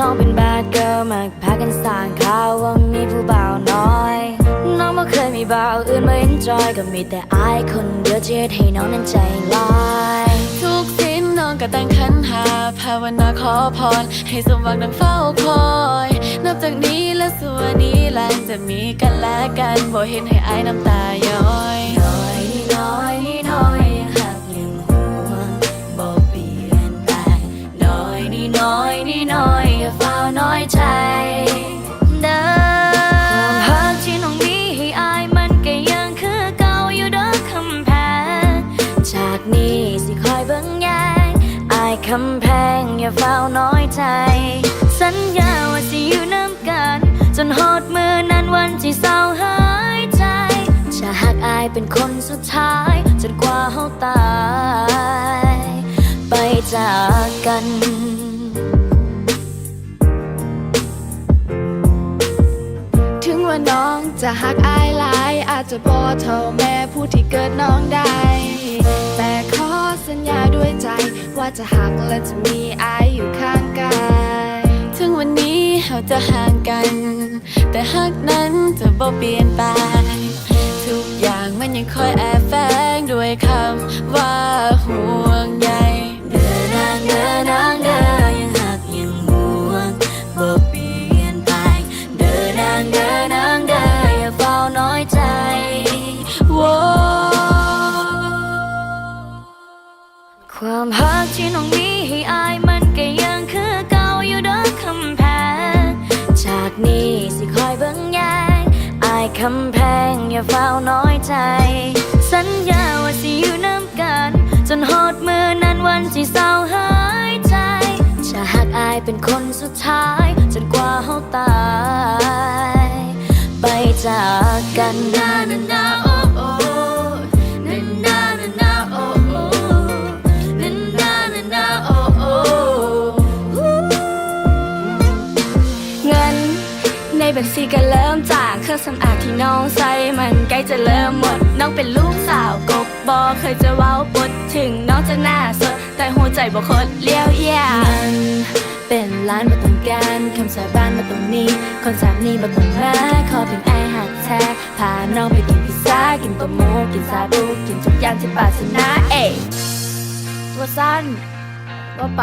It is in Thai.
น้องเป็นบาดเกิร์ลมาพากันสร้างข่าวว่ามีผู้บ่าวน้อย น้องไม่เคยมีบ่าวอื่นมาเอนจอยก็มีแต่อายคนเดียวที่ให้น้องนั้นใจลอยทุกสิ้นน้องก็ตั้งคันหาภาวนาขอพร ให้สมหวังดังเฝ้าคอยนับจากนี้และส่วนนี้หลังจะมีกันและกันบ่เห็นให้อายน้ำตาย้อย น้อยอย่าเฝ้าน้อยใจเด้อความหักที่น้องมีให้อายมันก็ยังคือเก่าอยู่เด้อคำแพงจากนี้สิคอยเบิ่งแยงอายคำแพงอย่าเฝ้าน้อยใจ สัญญาว่าสิอยู่น้ำกัน จนหอดมือนั้นวันที่เศร้าหายใจจะหักอายเป็นคนสุดท้าย จนกว่าเฮาตาย ไปจากกัน น้องจะหักอายหลาย อาจจะบ่เท่าแม่ผู้ที่เกิดน้องได้ แต่ขอสัญญาด้วยใจ ว่าจะหักและจะมีอายอยู่ข้างกายถึงวันนี้เราจะห่างกัน แต่หักนั้นจะบ่เปลี่ยนไป ทุกอย่างมันยังคอยแอบแฝงด้วยคำว่าห่วงใยเดินนางเดินนาำแพงอย่าเฝ้าน้อยใจ สัญญาว่าสิอยู่น้ำกัน จนหอดมือนั้นวันที่เศร้าหายใจ จะหักอายเป็นคนสุดท้าย จนกว่าเฮาตาย ไปจากกันนะ ในบัญชีก็เริ่มจากเครื่องสำอางที่น้องใส่มันใกล้จะเริ่มหมด น้องเป็นลูกสาวกกบอเคยจะเว้าปดถึงน้องจะหน้าสด แต่หัวใจบ่คดเลี้ยวเยี่ยมันเป็นร้านมาต้องการคำสาบานมาตรงนี้ คนสามนี้มาต้องมาขอเป็นไอหักแท้พาน้องไปกินพิซซ่ากินต้มหมูกินซาบูกินทุกอย่างที่ปรารถนาเอ้ยว่าสั้นว่าไป